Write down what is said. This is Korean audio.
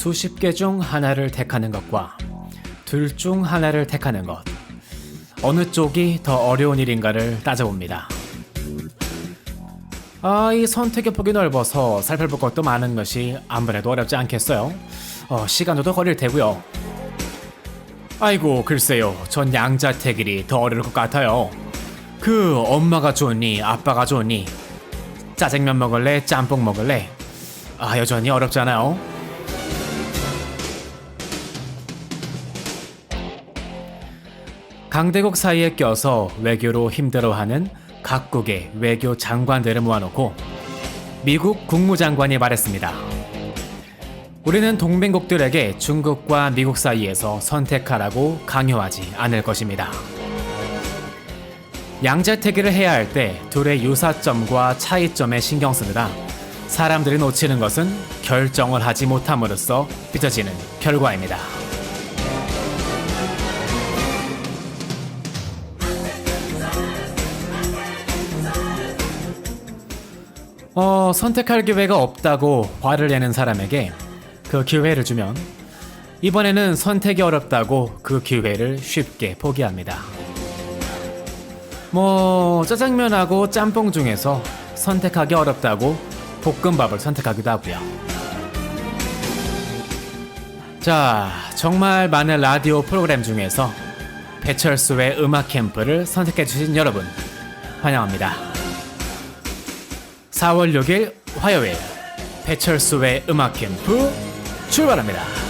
수십 개 중 하나를 택하는 것과 둘 중 하나를 택하는 것. 어느 쪽이 더 어려운 일인가를 따져봅니다. 아, 이 선택의 폭이 넓어서 살펴볼 것도 많은 것이 아무래도 어렵지 않겠어요? 어, 시간도 걸릴 테고요. 아이고, 글쎄요. 전 양자택일이 더 어려울 것 같아요. 그 엄마가 좋니, 아빠가 좋니? 짜장면 먹을래, 짬뽕 먹을래? 아, 여전히 어렵잖아요. 강대국 사이에 껴서 외교로 힘들어하는 각국의 외교 장관들을 모아놓고 미국 국무장관이 말했습니다. 우리는 동맹국들에게 중국과 미국 사이에서 선택하라고 강요하지 않을 것입니다. 양자택일을 해야 할 때 둘의 유사점과 차이점에 신경 쓰느라 사람들이 놓치는 것은 결정을 하지 못함으로써 빚어지는 결과입니다. 어, 선택할 기회가 없다고 화를 내는 사람에게 그 기회를 주면 이번에는 선택이 어렵다고 그 기회를 쉽게 포기합니다. 뭐 짜장면하고 짬뽕 중에서 선택하기 어렵다고 볶음밥을 선택하기도 하고요. 자, 정말 많은 라디오 프로그램 중에서 배철수의 음악 캠프를 선택해 주신 여러분 환영합니다. 4월 6일 화요일 배철수의 음악 캠프 출발합니다.